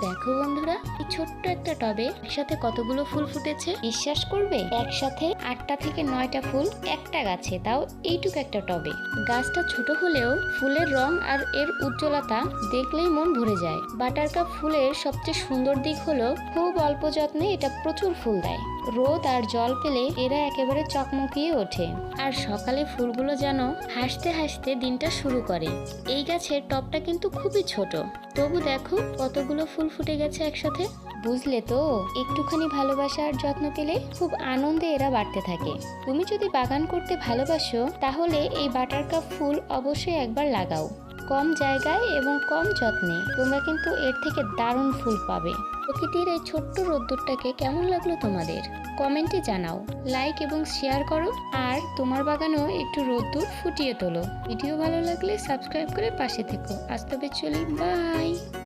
দেখো বন্ধুরা, এই ছোট্ট একটা টবে একসাথে কতগুলো ফুল ফুটেছে? বিশ্বাস করবে? একসাথে আটটা থেকে নয়টা ফুল একটা গাছে, তাও এইটুকু একটা টবে। গাছটা ছোট হলেও ফুলের রং আর এর উজ্জ্বলতা দেখলেই মন ভরে যায়। বাটারকাপ ফুলের সবচেয়ে সুন্দর দিক হলো, খুব অল্প যত্নে এটা প্রচুর ফুল দেয়। রোদ আর জল পেলে এরা একেবারে চকমকিয়ে ওঠে। আর সকালে ফুলগুলো যেন হাসতে হাসতে দিনটা শুরু করে। এই গাছের টবটা কিন্তু খুবই ছোট। তবু দেখো, কতগুলো ফুল ফুটে গেছে একসাথে। বুঝলে তো, একটুখানি ভালোবাসা আর যত্ন পেলে খুব আনন্দে এরা বাড়তে থাকে। তুমি যদি বাগান করতে ভালোবাসো, তাহলে এই বাটার কাপ ফুল অবশ্যই একবার লাগাও। কম জায়গায় এবং কম যত্নে তোমরা কিন্তু এর থেকে দারুণ ফুল পাবে। প্রকৃতির এই ছোট্ট রোদ্দুরটাকে কেমন লাগল তোমাদের? কমেন্টে জানাও, লাইক এবং শেয়ার করো, আর তোমার বাগানেও একটু রোদ্দুর ফুটিয়ে তোলো। ভিডিও ভালো লাগলে সাবস্ক্রাইব করে পাশে থেকো। আজ তবে চলি, বাই!